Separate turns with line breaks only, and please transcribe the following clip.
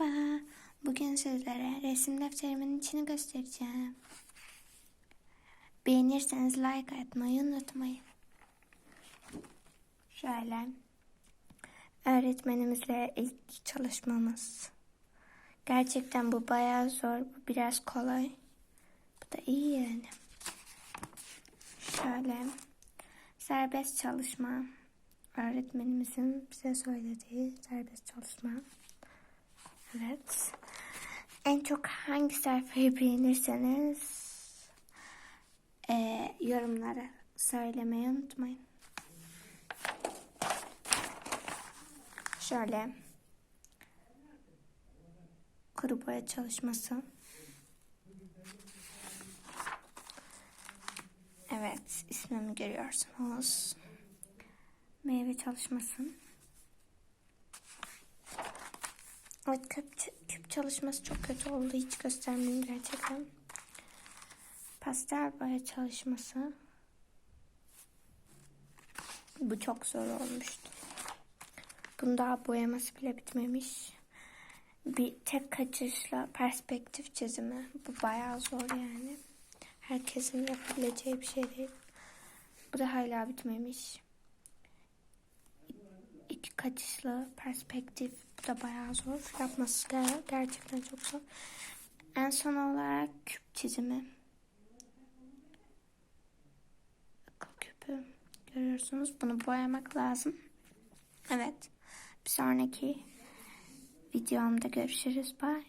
Merhaba. Bugün sizlere resim defterimin içini göstereceğim. Beğenirseniz like atmayı unutmayın. Şöyle. Öğretmenimizle ilk çalışmamız. Gerçekten bu bayağı zor. Bu biraz kolay. Bu da iyi yani. Şöyle. Serbest çalışma. Öğretmenimizin bize söylediği serbest çalışma. Evet. En çok hangi sayfayı beğenirseniz eee, yorumlara söylemeyi unutmayın. Şöyle kuru boya çalışması. Evet, ismimi görüyorsunuz. Meyve çalışması. Evet küp, küp çalışması çok kötü oldu. Hiç göstermeyeyim gerçekten. Pastel boya çalışması. Bu çok zor olmuştu. Bunun daha boyaması bile bitmemiş. Bir tek kaçışla perspektif çizimi. Bu bayağı zor yani. Herkesin yapabileceği bir şey değil. Bu da hala bitmemiş. İki kaçışlı perspektif. Da bayağı zor. Yapması ger- gerçekten çok zor. En son olarak küp çizimi. Akıl küpü. Görüyorsunuz. Bunu boyamak lazım. Evet. Bir sonraki videomda görüşürüz. Bye.